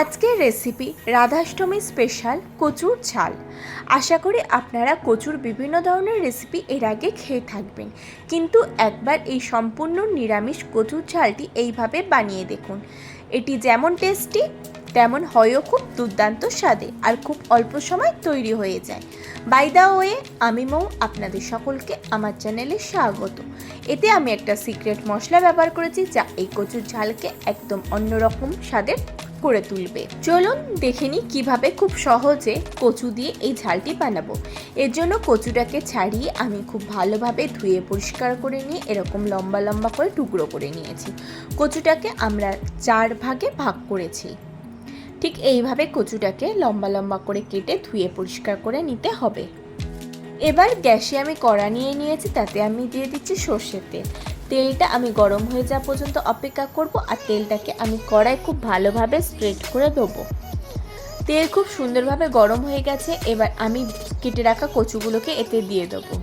আজকের recipe Radhashtami special কচুর ঝাল। আশা করি আপনারা কচুর বিভিন্ন ধরনের রেসিপি এর আগে খেয়ে থাকবেন। কিন্তু একবার এই সম্পূর্ণ নিরামিষ কচুর ঝালটি এইভাবে বানিয়ে দেখুন। এটি যেমন টেস্টি তেমন হয়ও খুব দুর্দান্ত স্বাদে আর খুব অল্প সময় তৈরি হয়ে যায়। বাই দা ওয়ে আমি মৌ, আপনাদের সকলকে আমার চ্যানেলে স্বাগত। এতে আমি একটা সিক্রেট মশলা ব্যবহার করেছি যা এই কচুর ঝালকে একদম অন্যরকম স্বাদের করে তুলবে। চলুন দেখে নিই কীভাবে খুব সহজে কচু দিয়ে এই ঝালটি বানাবো। এর জন্য কচুটাকে ছাড়িয়ে আমি খুব ভালোভাবে ধুয়ে পরিষ্কার করে নিয়ে এরকম লম্বা লম্বা করে টুকরো করে নিয়েছি। কচুটাকে আমরা চার ভাগে ভাগ করেছি। ঠিক এইভাবে কচুটাকে লম্বা লম্বা করে কেটে ধুয়ে পরিষ্কার করে নিতে হবে। এবার গ্যাসে আমি কড়া নিয়ে নিয়েছি, তাতে আমি দিয়ে দিচ্ছি সর্ষের তেল। তেলটা আমি গরম হয়ে যাওয়া পর্যন্ত অপেক্ষা করব আর তেলটাকে আমি কড়াই খুব ভালোভাবে স্প্রেড করে দেবো তেল খুব সুন্দরভাবে গরম হয়ে গেছে, এবার আমি কেটে রাখা কচুগুলোকে এতে দিয়ে দেবো।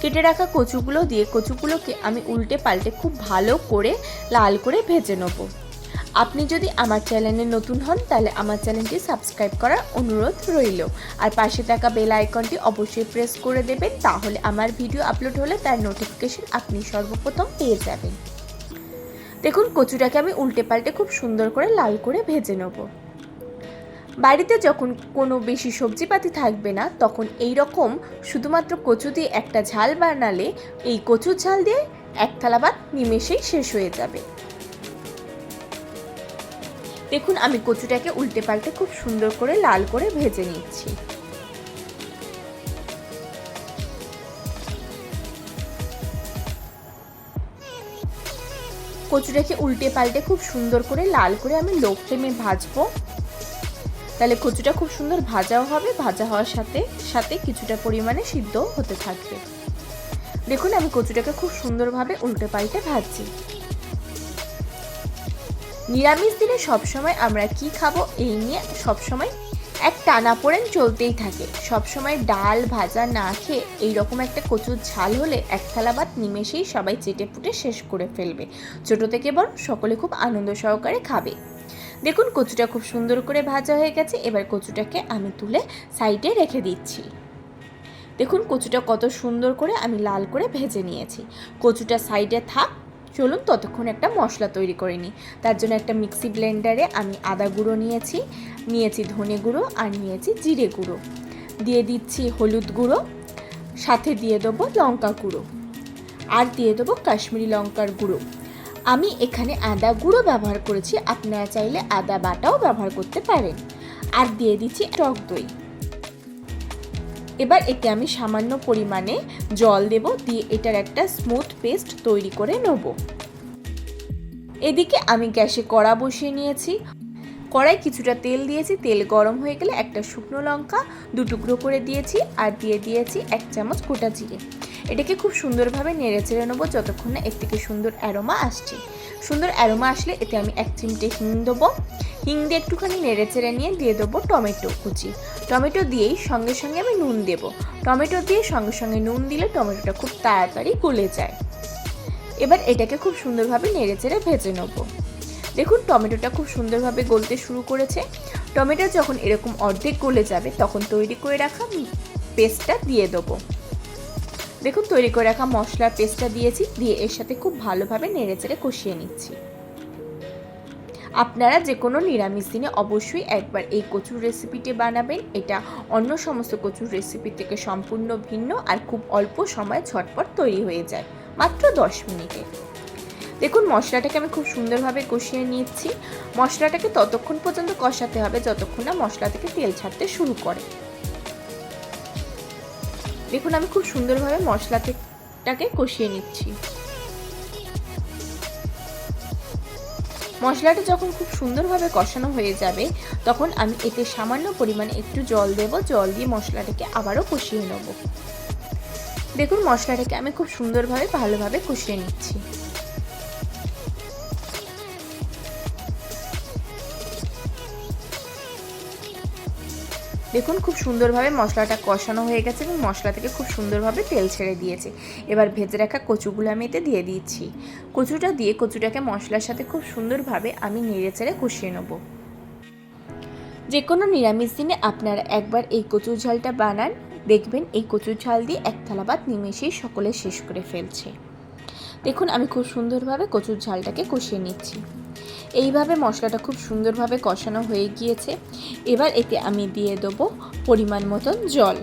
কেটে রাখা কচুগুলো দিয়ে কচুগুলোকে আমি উল্টে পাল্টে খুব ভালো করে, লাল করে ভেজে নেব। আপনি যদি আমার চ্যানেলে নতুন হন, তাহলে আমার চ্যানেলটি সাবস্ক্রাইব করার অনুরোধ রইল। আর পাশে থাকা বেল আইকনটি অবশ্যই প্রেস করে দেবেন, তাহলে আমার ভিডিও আপলোড হলে তার নোটিফিকেশন আপনি সর্বপ্রথম পেয়ে যাবেন। দেখুন, কচুটাকে আমি উল্টে পাল্টে খুব সুন্দর করে লাল করে ভেজে নেব। বাড়িতে যখন কোনো বেশি সবজিপাতি থাকবে না, তখন এই রকম শুধুমাত্র কচু দিয়ে একটা ঝাল বানালে এই কচুর ঝাল দিয়ে এক থালা ভাত নিমেষেই শেষ হয়ে যাবে। দেখুন, আমি কচুটাকে উল্টে পাল্টে খুব সুন্দর করে লাল করে ভেজে নিচ্ছি। কচুটাকে উল্টে পাল্টে খুব সুন্দর করে লাল করে আমি লো ফ্লেমে ভাজবো। তাহলে কচুটা খুব সুন্দর ভাজাও হবে, ভাজা হওয়ার সাথে সাথে কিছুটা পরিমাণে সিদ্ধ হতে থাকবে। দেখুন, আমি কচুটাকে খুব সুন্দরভাবে উল্টে পাল্টে ভাজছি। নিরামিষ দিনে সবসময় আমরা কি খাব এই নিয়ে সবসময় এক টানা পড়েন চলতেই থাকে। সবসময় ডাল ভাজা না খেয়ে এইরকম একটা কচুর ঝাল হলে এক থালা ভাত নিমেষেই সবাই চেটে পুটে শেষ করে ফেলবে। ছোট থেকে বড় সকলে খুব আনন্দ সহকারে খাবে। দেখুন কচুটা খুব সুন্দর করে ভাজা হয়ে গেছে, এবার কচুটাকে আমি তুলে সাইডে রেখে দিচ্ছি। দেখুন কচুটা কত সুন্দর করে আমি লাল করে ভেজে নিয়েছি। কচুটা সাইডে থাক চলুন ততক্ষণ একটা মশলা তৈরি করে নিই। তার জন্য একটা মিক্সি ব্লেন্ডারে আমি আদা গুঁড়ো নিয়েছি নিয়েছি ধনে গুঁড়ো আর নিয়েছি জিরে গুঁড়ো। দিয়ে দিচ্ছি হলুদ গুঁড়ো, সাথে দিয়ে দেবো লঙ্কা গুঁড়ো আর দিয়ে দেবো কাশ্মীরি লঙ্কার গুঁড়ো। আমি এখানে আদা গুঁড়ো ব্যবহার করেছি, আপনারা চাইলে আদা বাটাও ব্যবহার করতে পারেন। আর দিয়ে দিচ্ছি টক দই। এবার এতে আমি সামান্য পরিমাণে জল দেব, দিয়ে এটার একটা স্মুথ পেস্ট তৈরি করে নেব। এদিকে আমি গ্যাসে কড়া বসিয়ে নিয়েছি। কড়াই কিছুটা তেল দিয়েছি, তেল গরম হয়ে গেলে একটা শুকনো লঙ্কা দু টুকরো করে দিয়েছি, আর দিয়ে দিয়েছি এক চামচ গোটা জিরে। এটাকে খুব সুন্দরভাবে নেড়ে চেড়ে নেব যতক্ষণ না এর থেকে সুন্দর অ্যারোমা আসছে। সুন্দর অ্যারোমা আসলে এতে আমি এক চিমটে হিং দেবো। হিং দিয়ে একটুখানি নেড়ে চেড়ে নিয়ে দিয়ে দেবো টমেটো কুচি। টমেটো দিয়েই সঙ্গে সঙ্গে আমি নুন দেবো। টমেটো দিয়ে সঙ্গে সঙ্গে নুন দিলে টমেটোটা খুব তাড়াতাড়ি গলে যায়। এবার এটাকে খুব সুন্দরভাবে নেড়ে চেড়ে ভেজে নেব। দেখুন টমেটোটা খুব সুন্দরভাবে গলতে শুরু করেছে। টমেটো যখন এরকম অর্ধেক গলে যাবে তখন তৈরি করে রাখা পেস্টটা দিয়ে দেবো। দেখুন, তৈরি করে রাখা মশলার পেস্টটা দিয়েছি, দিয়ে এর সাথে খুব ভালোভাবে নেড়ে চেড়ে কষিয়ে নিচ্ছি। আপনারা যে কোনো নিরামিষ দিনে অবশ্যই একবার এই কচুর রেসিপিটি বানাবেন। এটা অন্য সমস্ত কচুর রেসিপি থেকে সম্পূর্ণ ভিন্ন আর খুব অল্প সময় ঝটপট তৈরি হয়ে যায়, মাত্র দশ মিনিটে। দেখুন, মশলাটাকে আমি খুব সুন্দরভাবে কষিয়ে নিচ্ছি। মশলাটাকে ততক্ষণ পর্যন্ত কষাতে হবে, যতক্ষণ না মশলা থেকে তেল ছাড়তে শুরু করে। দেখুন, আমি খুব সুন্দরভাবে মশলাটাকে কষিয়ে নিচ্ছি। মশলাটা যখন খুব সুন্দরভাবে কষানো হয়ে যাবে, তখন আমি এতে সামান্য পরিমাণে একটু জল দেব, জল দিয়ে মশলাটাকে আবারও কষিয়ে নেব। দেখুন, মশলাটাকে আমি খুব সুন্দরভাবে, ভালোভাবে কষিয়ে নিচ্ছি। দেখুন, খুব সুন্দরভাবে মশলাটা কষানো হয়ে গেছে এবং মশলা থেকে খুব সুন্দরভাবে তেল ছেড়ে দিয়েছে। এবার ভেজে রাখা কচুগুলো আমি এতে দিয়ে দিচ্ছি। কচুটা দিয়ে কচুটাকে মশলার সাথে খুব সুন্দরভাবে আমি নেড়ে চেড়ে কষিয়ে নেব। যে কোনো নিরামিষ দিনে আপনারা একবার এই কচুর ঝালটা বানান। দেখবেন এই কচুর ঝাল দিয়ে এক থালা ভাত নিমেষেই সকলে শেষ করে ফেলছে। দেখুন, আমি খুব সুন্দরভাবে কচুর ঝালটাকে কষিয়ে নিচ্ছি। এইভাবে মশলাটা খুব সুন্দরভাবে কষানো হয়ে গিয়েছে। এবার এতে আমি দিয়ে দেবো পরিমাণ মতন জল।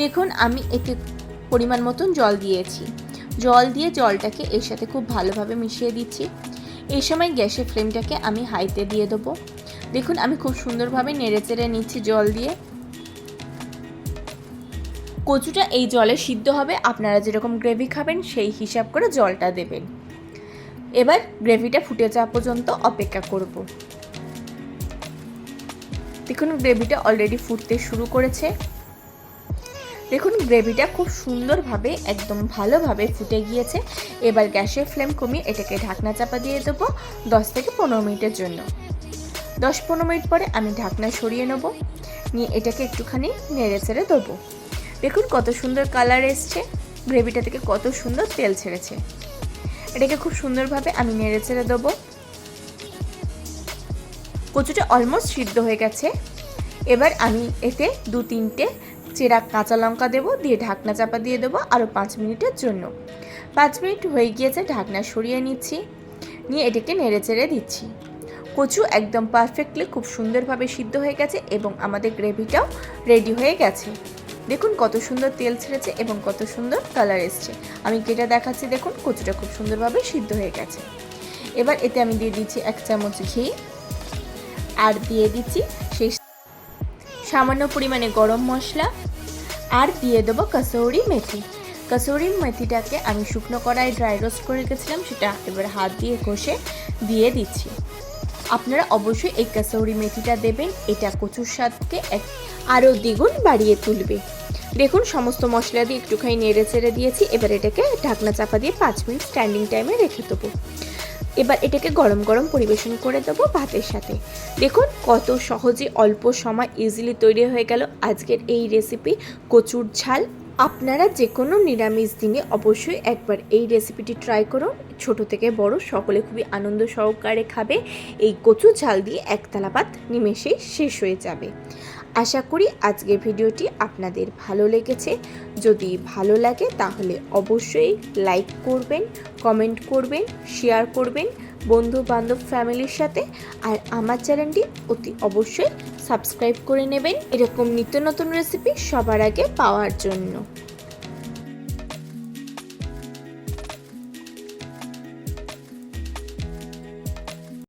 দেখুন, আমি এতে পরিমাণ মতন জল দিয়েছি। জল দিয়ে জলটাকে এর সাথে খুব ভালোভাবে মিশিয়ে দিচ্ছি। এই সময় গ্যাসের ফ্লেমটাকে আমি হাইতে দিয়ে দেবো। দেখুন, আমি খুব সুন্দরভাবে নেড়ে চেড়ে নিচ্ছি জল দিয়ে। কচুটা এই জলে সিদ্ধ হবে। আপনারা যেরকম গ্রেভি খাবেন, সেই হিসাব করে জলটা দেবেন। এবার গ্রেভিটা ফুটে যাওয়া পর্যন্ত অপেক্ষা করব। দেখুন গ্রেভিটা অলরেডি ফুটতে শুরু করেছে। দেখুন গ্রেভিটা খুব সুন্দরভাবে, একদম ভালোভাবে ফুটে গিয়েছে। এবার গ্যাসের ফ্লেম কমিয়ে এটাকে ঢাকনা চাপা দিয়ে দেবো দশ থেকে পনেরো মিনিটের জন্য। দশ পনেরো মিনিট পরে আমি ঢাকনা সরিয়ে নেব। নিয়ে এটাকে একটুখানি নেড়ে ছেড়ে দেবো দেখুন কত সুন্দর কালার এসছে। গ্রেভিটা থেকে কত সুন্দর তেল ছেড়েছে। এটাকে খুব সুন্দরভাবে আমি নেড়ে ছেড়ে দেবো। কচুটা অলমোস্ট সিদ্ধ হয়ে গেছে। এবার আমি এতে দু তিনটে চেরা কাঁচা লঙ্কা দেবো, দিয়ে ঢাকনা চাপা দিয়ে দেবো আরও পাঁচ মিনিটের জন্য। পাঁচ মিনিট হয়ে গিয়েছে, ঢাকনা সরিয়ে নিচ্ছি। নিয়ে এটাকে নেড়ে চেড়ে দিচ্ছি। কচু একদম পারফেক্টলি খুব সুন্দরভাবে সিদ্ধ হয়ে গেছে এবং আমাদের গ্রেভিটাও রেডি হয়ে গেছে। দেখুন কত সুন্দর তেল ছেড়েছে এবং কত সুন্দর কালার এসছে। আমি কেটে দেখাচ্ছি, দেখুন কচুটা খুব সুন্দরভাবে সিদ্ধ হয়ে গেছে। এবার এতে আমি দিয়ে দিচ্ছি এক চামচ ঘি আর দিয়ে দিচ্ছি সেই সামান্য পরিমাণে গরম মশলা আর দিয়ে দেবো কাসৌরি মেথি। কাসৌরি মেথিটাকে আমি শুকনো কড়াই ড্রাই রোস্ট করে রেখেছিলাম, সেটা এবার হাত দিয়ে কষে দিয়ে দিচ্ছি। আপনারা অবশ্যই এই কাসৌরি মেথিটা দেবেন, এটা কচুর স্বাদকে এক আরও দ্বিগুণ বাড়িয়ে তুলবে। দেখুন, সমস্ত মশলা দিয়ে একটুখানি নেড়ে চেড়ে দিয়েছি, এবার এটাকে ঢাকনা চাপা দিয়ে পাঁচ মিনিট স্ট্যান্ডিং টাইমে রেখে দেবো। এবার এটাকে গরম গরম পরিবেশন করে দেবো ভাতের সাথে। দেখুন, কত সহজে অল্প সময় ইজিলি তৈরি হয়ে গেল। আজকের এই রেসিপি কচুর ঝাল আপনারা যে কোনো নিরামিষ দিনে অবশ্যই একবার এই রেসিপিটি ট্রাই করুন। ছোট থেকে বড়, সকলে খুবই আনন্দ সহকারে খাবে। এই কচু ঝাল দিয়ে একতলা ভাত নিমেষেই শেষ হয়ে যাবে। আশা করি আজকের ভিডিওটি আপনাদের ভালো লেগেছে। যদি ভালো লাগে তাহলে অবশ্যই লাইক করবেন কমেন্ট করবেন শেয়ার করবেন। বন্ধু বান্ধব ফ্যামিলির সাথে আর আমার চ্যানেলটি অতি অবশ্যই সাবস্ক্রাইব করে নেবেন। এরকম নিত্য নতুন রেসিপি সবার আগে পাওয়ার জন্য।